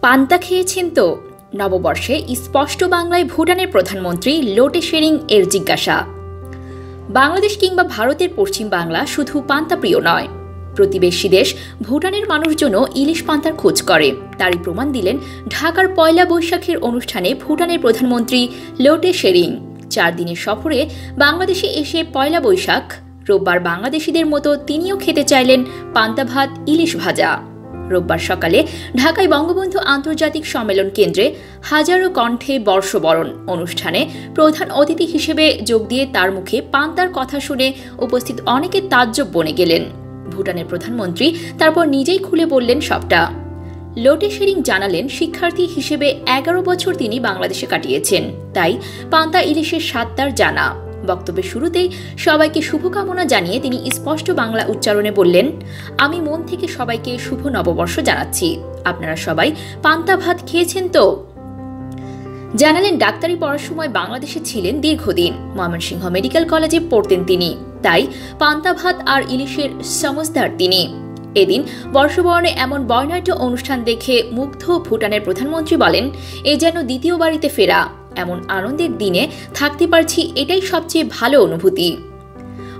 পান্তা খেয়েছেন তো? নববর্ষে স্পষ্ট বাংলায় ভুটানের প্রধানমন্ত্রী লোটে শেরিং এর জিজ্ঞাসা। বাংলাদেশ কিংবা ভারতের পশ্চিম বাংলা শুধু পান্তা প্রিয় নয়। প্রতিবেশী দেশ ভুটানের মানুষজনও ইলিশ পান্তার খোঁজ করে। তারই প্রমাণ দিলেন ঢাকার পয়লা বৈশাখের অনুষ্ঠানে ভুটানের প্রধানমন্ত্রী লোটে শেরিং। চার দিনের সফরে বাংলাদেশে এসে পয়লা বৈশাখ, রোববার বাংলাদেশিদের মতো তিনিও খেতে চাইলেন পান্তা ভাত, ইলিশ ভাজা। রোববার সকালে ঢাকায় বঙ্গবন্ধু আন্তর্জাতিক সম্মেলন কেন্দ্রে হাজারো কণ্ঠে বর্ষবরণ অনুষ্ঠানে প্রধান অতিথি হিসেবে যোগ দিয়ে তার মুখে পান্তার কথা শুনে উপস্থিত অনেকে তাজ্জব বনে গেলেন। ভুটানের প্রধানমন্ত্রী তারপর নিজেই খুলে বললেন সবটা। লোটে শেরিং জানালেন, শিক্ষার্থী হিসেবে এগারো বছর তিনি বাংলাদেশে কাটিয়েছেন। তাই পান্তা ইলিশের স্বাদ তার জানা। বক্তব্যের শুরুতেই সবাইকে শুভকামনা জানিয়ে তিনি স্পষ্ট বাংলা উচ্চারণে বললেন, আমি মন থেকে সবাইকে শুভ নববর্ষ জানাচ্ছি। আপনারা সবাই পান্তা ভাত খেয়েছেন তো? জানালেন, ডাক্তারি পড়ার সময় বাংলাদেশে ছিলেন দীর্ঘদিন। ময়মনসিংহ মেডিকেল কলেজে পড়তেন তিনি। তাই পান্তা ভাত আর ইলিশের সমজদার তিনি। এদিন বর্ষবরণে এমন বর্ণাঢ্য অনুষ্ঠান দেখে মুগ্ধ ভুটানের প্রধানমন্ত্রী বলেন, এ যেন দ্বিতীয় বাড়িতে ফেরা। এমন আনন্দের দিনে থাকতে পারছি এটাই সবচেয়ে ভালো অনুভূতি।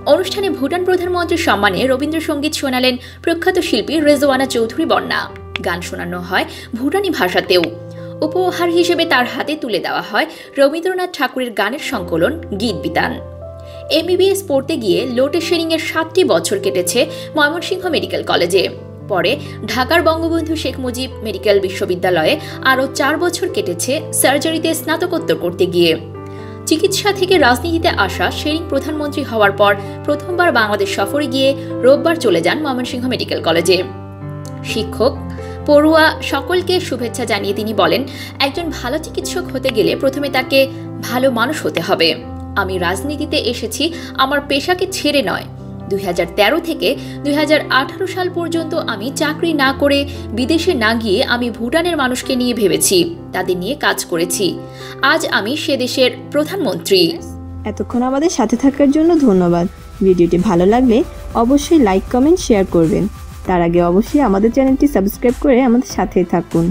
অনুষ্ঠানে ভুটান প্রধানমন্ত্রীর সম্মানে রবীন্দ্রসঙ্গীত শোনালেন প্রখ্যাত শিল্পী রেজওয়ানা চৌধুরী বন্যা গান শোনানো হয় ভুটানি ভাষাতেও। উপহার হিসেবে তার হাতে তুলে দেওয়া হয় রবীন্দ্রনাথ ঠাকুরের গানের সংকলন, গীত বিতান। এমবিবিএস পড়তে গিয়ে লোটে শেরিংয়ের সাতটি বছর কেটেছে ময়মনসিংহ মেডিকেল কলেজে। পরে ঢাকার বঙ্গবন্ধু শেখ মুজিব মেডিকেল বিশ্ববিদ্যালয়ে আরও চার বছর কেটেছে সার্জারিতে স্নাতকোত্তর করতে গিয়ে। চিকিৎসা থেকে রাজনীতিতে আসা শেরিং প্রধানমন্ত্রী হওয়ার পর প্রথমবার বাংলাদেশ সফরে গিয়ে রোববার চলে যান ময়মনসিংহ মেডিকেল কলেজে। শিক্ষক পড়ুয়া সকলকে শুভেচ্ছা জানিয়ে তিনি বলেন, একজন ভালো চিকিৎসক হতে গেলে প্রথমে তাকে ভালো মানুষ হতে হবে। আমি রাজনীতিতে এসেছি, আমার পেশাকে ছেড়ে নয়। দুই হাজার তেরো থেকে দুই হাজার আঠারো সাল পর্যন্ত আমি চাকরি না করে বিদেশে না গিয়ে আমি ভুটানের মানুষকে নিয়ে ভেবেছি, তাদের নিয়ে কাজ করেছি। আজ আমি সে দেশের প্রধানমন্ত্রী। এতক্ষণ আমাদের সাথে থাকার জন্য ধন্যবাদ। ভিডিওটি ভালো লাগলে অবশ্যই লাইক, কমেন্ট, শেয়ার করবেন। তার আগে অবশ্যই আমাদের চ্যানেলটি সাবস্ক্রাইব করে আমাদের সাথেই থাকুন।